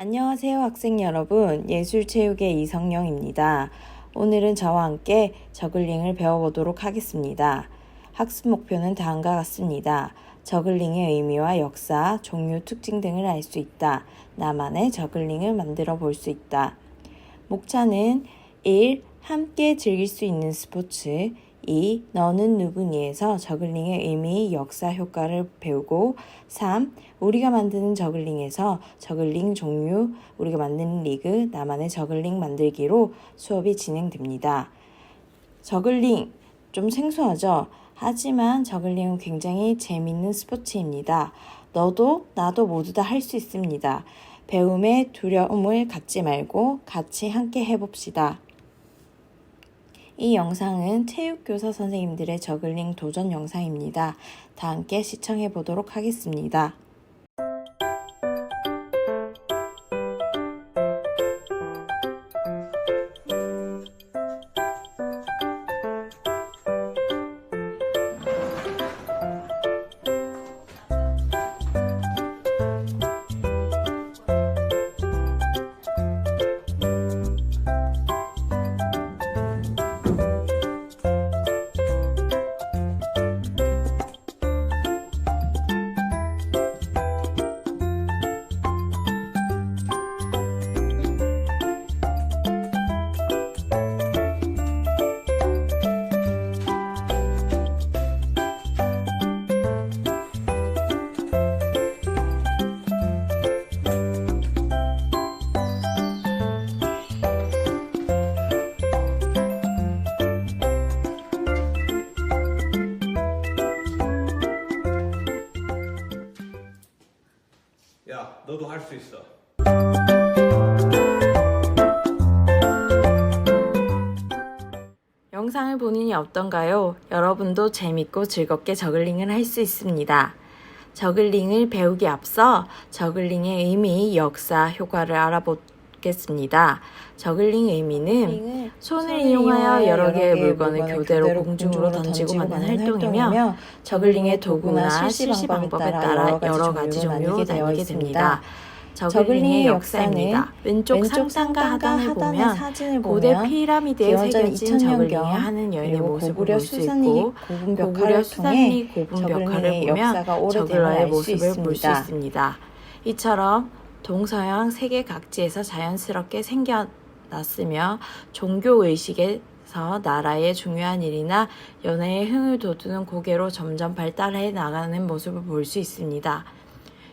안녕하세요, 학생 여러분. 예술체육의 이성영입니다. 오늘은 저와 함께 저글링을 배워보도록 하겠습니다. 학습 목표는 다음과 같습니다. 저글링의 의미와 역사, 종류, 특징 등을 알 수 있다. 나만의 저글링을 만들어 볼 수 있다. 목차는 1. 함께 즐길 수 있는 스포츠 2. 너는 누구니에서 저글링의 의미, 역사, 효과를 배우고 3. 우리가 만드는 저글링에서 저글링 종류, 우리가 만드는 리그, 나만의 저글링 만들기로 수업이 진행됩니다. 저글링 좀 생소하죠? 하지만 저글링은 굉장히 재밌는 스포츠입니다. 너도 나도 모두 다 할 수 있습니다. 배움에 두려움을 갖지 말고 같이 함께 해봅시다. 이 영상은 체육교사 선생님들의 저글링 도전 영상입니다. 다 함께 시청해 보도록 하겠습니다. 너도 할 수 있어. 영상을 보니 어떤가요? 여러분도 재밌고 즐겁게 저글링을 할 수 있습니다. 저글링을 배우기 앞서 저글링의 의미, 역사, 효과를 알아보 겠습니다. 저글링 의미는 손을 이용하여 여러 개의 물건을 교대로 공중으로 던지고 만든 활동이며 저글링의 도구나 실시 방법에 따라 여러 가지 종류로 나뉘게 됩니다. 저글링의 역사입니다. 왼쪽 상단과 하단을 보면 고대 피라미드에 새겨진 2000년 저글링의 경 하는 여인의 모습을 볼 수 있고 고구려 수산리 고분 벽화를 보면 저글러의 모습을 볼 수. 있습니다. 이처럼 동서양 세계 각지에서 자연스럽게 생겨났으며 종교 의식에서 나라의 중요한 일이나 연애의 흥을 돋우는 고개로 점점 발달해 나가는 모습을 볼 수 있습니다.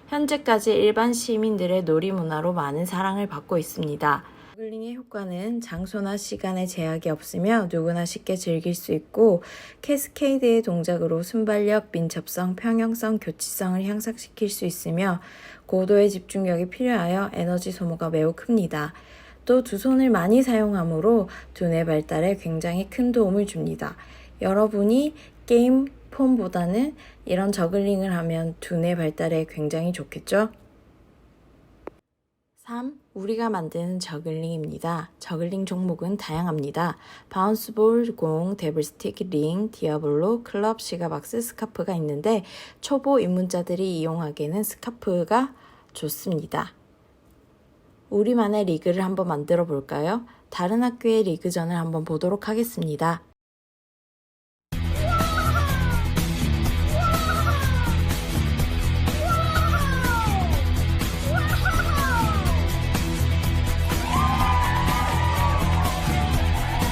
현재까지 일반 시민들의 놀이문화로 많은 사랑을 받고 있습니다. 저글링의 효과는 장소나 시간에 제약이 없으며 누구나 쉽게 즐길 수 있고 캐스케이드의 동작으로 순발력, 민첩성, 평형성, 교치성을 향상시킬 수 있으며 고도의 집중력이 필요하여 에너지 소모가 매우 큽니다. 또 두 손을 많이 사용하므로 두뇌 발달에 굉장히 큰 도움을 줍니다. 여러분이 게임 폰보다는 이런 저글링을 하면 두뇌 발달에 굉장히 좋겠죠? 3. 우리가 만드는 저글링입니다. 저글링 종목은 다양합니다. 바운스볼, 공, 데블스틱, 링, 디아블로, 클럽, 시가박스, 스카프가 있는데 초보 입문자들이 이용하기에는 스카프가 좋습니다. 우리만의 리그를 한번 만들어 볼까요? 다른 학교의 리그전을 한번 보도록 하겠습니다.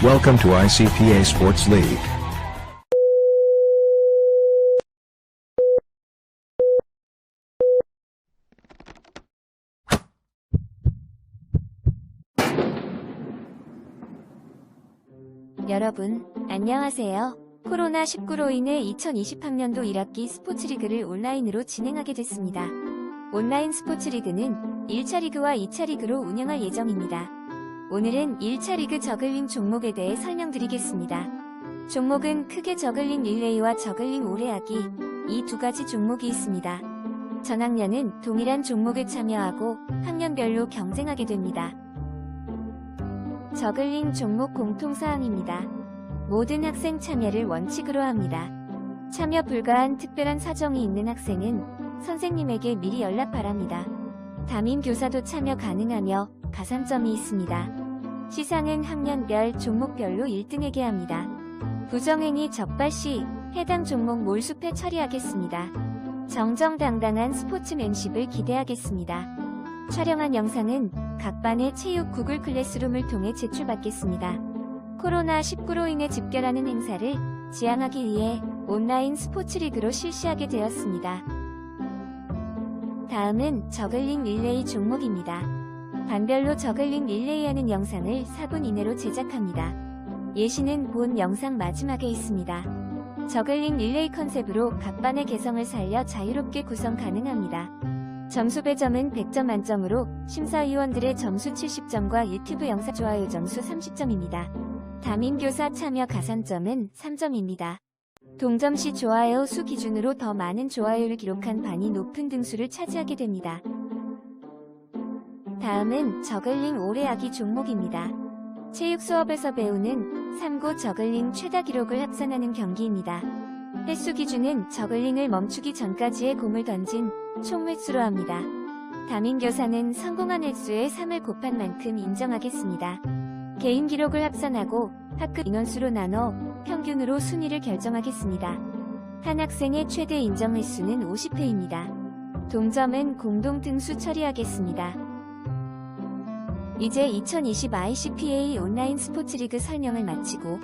Welcome to ICPA Sports League. 여러분, 안녕하세요. 코로나19로 인해 2020학년도 1학기 스포츠리그를 온라인으로 진행하게 됐습니다. 온라인 스포츠리그는 1차 리그와 2차 리그로 운영할 예정입니다. 오늘은 1차 리그 저글링 종목에 대해 설명드리겠습니다. 종목은 크게 저글링 릴레이와 저글링 오래하기 이 두 가지 종목이 있습니다. 전 학년은 동일한 종목에 참여하고 학년별로 경쟁하게 됩니다. 저글링 종목 공통사항입니다. 모든 학생 참여를 원칙으로 합니다. 참여 불가한 특별한 사정이 있는 학생은 선생님에게 미리 연락 바랍니다. 담임 교사도 참여 가능하며 가산점이 있습니다. 시상은 학년별, 종목별로 1등에게 합니다. 부정행위 적발 시 해당 종목 몰수패 처리하겠습니다. 정정당당한 스포츠맨십을 기대하겠습니다. 촬영한 영상은 각 반의 체육 구글 클래스룸을 통해 제출받겠습니다. 코로나19로 인해 집결하는 행사를 지향하기 위해 온라인 스포츠 리그로 실시하게 되었습니다. 다음은 저글링 릴레이 종목입니다. 반별로 저글링 릴레이하는 영상을 4분 이내로 제작합니다. 예시는 본 영상 마지막에 있습니다. 저글링 릴레이 컨셉으로 각 반의 개성을 살려 자유롭게 구성 가능합니다. 점수 배점은 100점 만점으로 심사위원들의 점수 70점과 유튜브 영상 좋아요 점수 30점입니다. 담임교사 참여 가산점은 3점입니다. 동점 시 좋아요 수 기준으로 더 많은 좋아요를 기록한 반이 높은 등수를 차지하게 됩니다. 다음은 저글링 오래하기 종목입니다. 체육 수업에서 배우는 3구 저글링 최다 기록을 합산하는 경기입니다. 횟수 기준은 저글링을 멈추기 전까지의 공을 던진 총 횟수로 합니다. 담임 교사는 성공한 횟수의 3을 곱한 만큼 인정하겠습니다. 개인 기록을 합산하고 학급 인원수로 나눠 평균으로 순위를 결정하겠습니다. 한 학생의 최대 인정 횟수는 50회입니다. 동점은 공동 등수 처리하겠습니다. 이제 2020 ICPA 온라인 스포츠 리그 설명을 마치고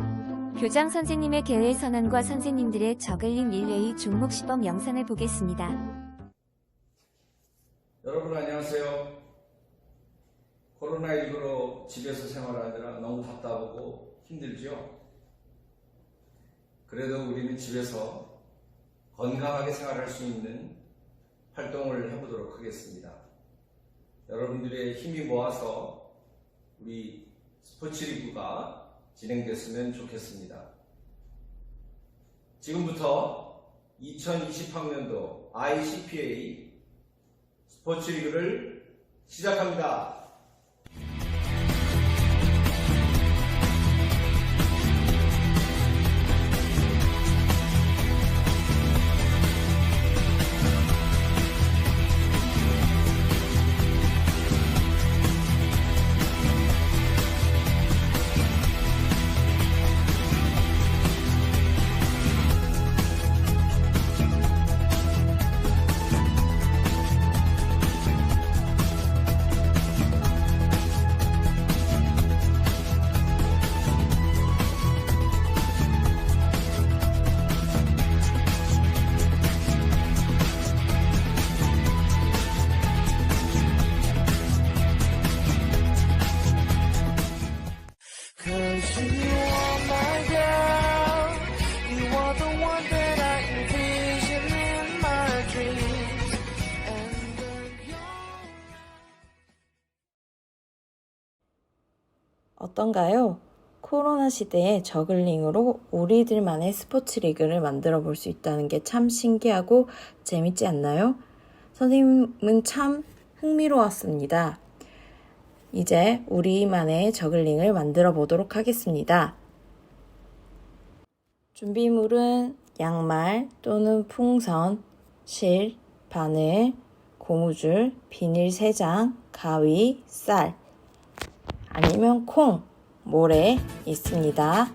교장 선생님의 개회 선언과 선생님들의 저글링 릴레이 종목 시범 영상을 보겠습니다. 여러분 안녕하세요. 코로나19로 집에서 생활하느라 너무 답답하고 힘들죠? 그래도 우리는 집에서 건강하게 생활할 수 있는 활동을 해보도록 하겠습니다. 여러분들의 힘이 모아서 우리 스포츠 리그가 진행됐으면 좋겠습니다. 지금부터 2020학년도 ICPA 스포츠 리그를 시작합니다. 어떤가요? 코로나 시대에 저글링으로 우리들만의 스포츠 리그를 만들어 볼 수 있다는 게 참 신기하고 재밌지 않나요? 선생님은 참 흥미로웠습니다. 이제 우리만의 저글링을 만들어 보도록 하겠습니다. 준비물은 양말 또는 풍선, 실, 바늘, 고무줄, 비닐 3장, 가위, 쌀, 아니면 콩, 모래 있습니다.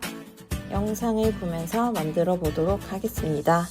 영상을 보면서 만들어 보도록 하겠습니다.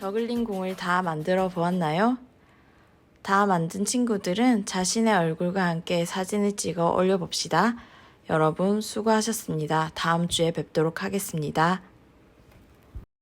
저글링 공을 다 만들어 보았나요? 다 만든 친구들은 자신의 얼굴과 함께 사진을 찍어 올려봅시다. 여러분 수고하셨습니다. 다음 주에 뵙도록 하겠습니다.